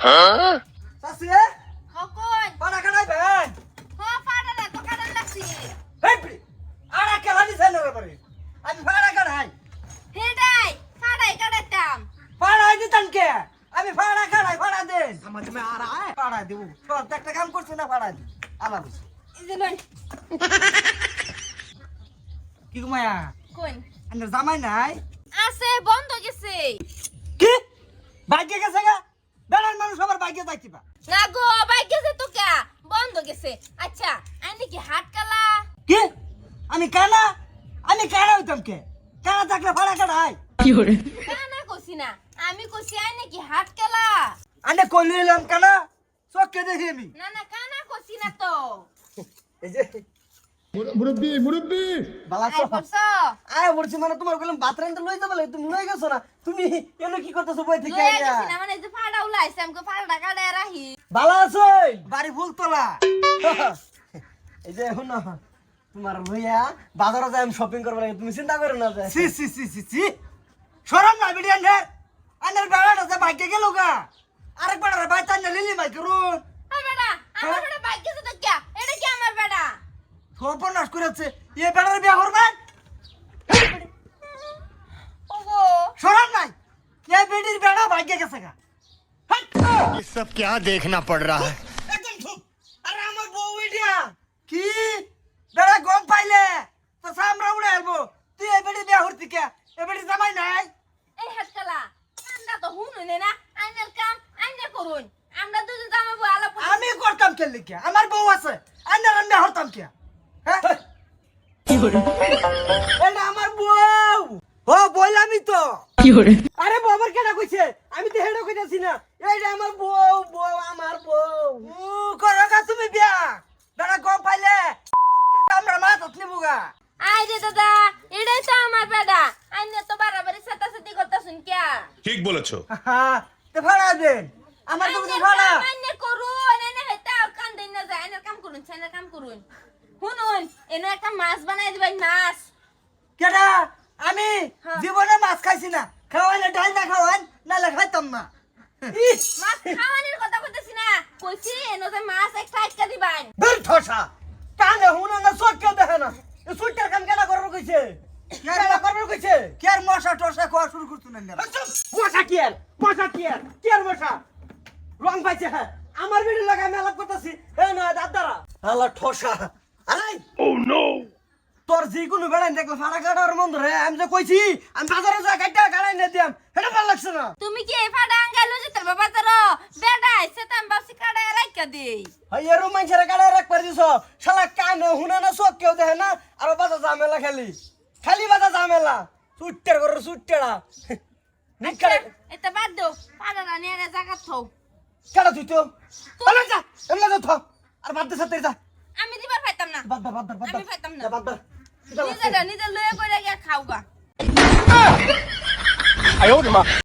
চাষি কখন পাড়া কাটাই ভ্যান হ ফাটা না তো কাটান লাগছি হেপি আড়া কেলা দিছে না রে আমি পাড়া কাটাই। হেডাই ফাটাই কাটাতাম পাড়াই দিতাম কে? আমি পাড়া কাটাই পাড়া দেন। আমার তুমি আর আয়। পাড়া দেবো। সব একটা কাম করছি না পাড়া দি আলাদা বুঝি। এই যে লন কি ঘুমায়া কোন জামাই নাই? আছে বন্ধ গেছে। কি? ভাগ্যে গেছে গা? বেড়ার মানুষ আবার ভাগ্যে যাইতে পা না গো বাইক গেছে তো কা? বন্ধ গেছে। আচ্ছা আইনি কি হাট কালা? কি? আমি কানা? আমি কানা হইতাম কে? কানা থাকলে পাড়া কাটাই কানা কইছি না আমি কইছি আইনি কি হাট কালা? আনে কইলে এলাম কানা চোখকে দেখি আমি। না না কানা কইছি না তো। এই যে মুরব্বী মুরব্বী! আই বলছো মানে তোমার বললাম বাথরুম তো লই যাবে লাগে, তুমি লই গেছো না? তুমি এনে কি করতেছো বই থেকে লয়ে গেছি না মানে যে ফাটা উলাইছে আমাকে রাখি। ভালো আছো বাড়ি ফুলতলা এই যে এখন না তোমার ভইয়া বাজারে যাই আমি শপিং করব লাগে। তুমি চিন্তা করো না যে। C C C C C সরম না বিডি আন্ডার আন্ডার বেড়াটা যে বাইকে গেল গা। আরেক বেড়ার বাই তাই না লিলি করুন সর্বনাশ করেছে এ বেড়ার বিয়া করবেন ওগো সরম নাই এ বেডির বেড়া বাইকে গেছে গা হাই! ये सब क्या देखना पड़ रहा है একদম চুপ আরে আমার বউ এটা কি বেড়া গম পাইলে তো সামরা উড়ে আসবো তুই এই বেড়ি বিয়া হরতি কে এই বেড়ি জামাই নাই এই হাতকালা ঠান্ডা তো হুনুনে না আইনের কাম আইনে করুন আমরা দুজন জামাবো আলাপ করছি। আমি করতাম কে লিখে আমার বউ আছে আন্না রান্না হরতাম কে হ্যাঁ এটা আমার বউ। ও বললামই তো। আরে বাবার কেনা কইছে? আমি তো হেডো কইতাছি না। এইটা আমার বউ বউ আমার বউ। ও করগা তুমি বিয়া। বেড়া গম পাইলে আমরা মা ততনি বুগা আই রে দাদা এটাই তো আমার বেটা আইনে তো বাড়াবাড়ি সাতাসাতি করতেছুন কে ঠিক বলেছ। তে ভাড়া দেন। আমার তো ভাড়া। আইনে করুন এনে কান দিন না যায় আইনের কাম করুন সেনের কাম করুন। শুনুন এনে একটা মাছ বানাই দিবেন মাছ। কেডা? আমি হ্যাঁ। জীবনে মাছ খাইছি না। খাওয়াইলে ডাল না খাওয়ান নালে খাইতাম না। মাছ খাওয়ানির কথা কইতেছি না। কইছি এনে যে মাছ একটা আটকা দিবেন বের ঠসা কানে হুনা না কেউ দেখে না। এই সুইটার কাম কেনা করবার কইছে কেনা করবার কইছে কে আর মশা টসা খাওয়া শুরু করতুন না মশা কি আর মশা কি আর কি আর মশা? রং পাইছে আমার ভিডিও লাগা আমি আলাপ করতেছি। এ না দাদারা। আলা ঠসা আই! ও নো তোর যে কোনো বেড়াই দেখলে ফাড়া কাটার মন ধরে আমি যে কইছি আমি বাজারে যা কাটা গাড়াই না দিয়াম এটা ভালো লাগছে না। তুমি কি এই ফাটা আঙ্গাইলো যে তোর বাবা তোর বেটা আইছে তাম বাসি কাটা রাইকা দেই। হাই এরো মানুষের গাড়াই রাখ পারি দিছ। শালা কানে হুনা না চোখ কেউ দেখে না আর বাজা ঝামেলা খালি। খালি বাজা ঝামেলা। সুট্টের করে সুট্টেরা নিকাড়ে এটা বাদ দাও ফাটা নিয়ে জায়গা থও। কাটা তুই তো? যা যা আর বাদ দে সাথে যা। আমি পাইতাম না বাদ দে বাদ দে বাদ দে আমি পাইতাম না। যা, বাদ দে নিজেরা নিজে লয়ে করে গিয়া খাওগা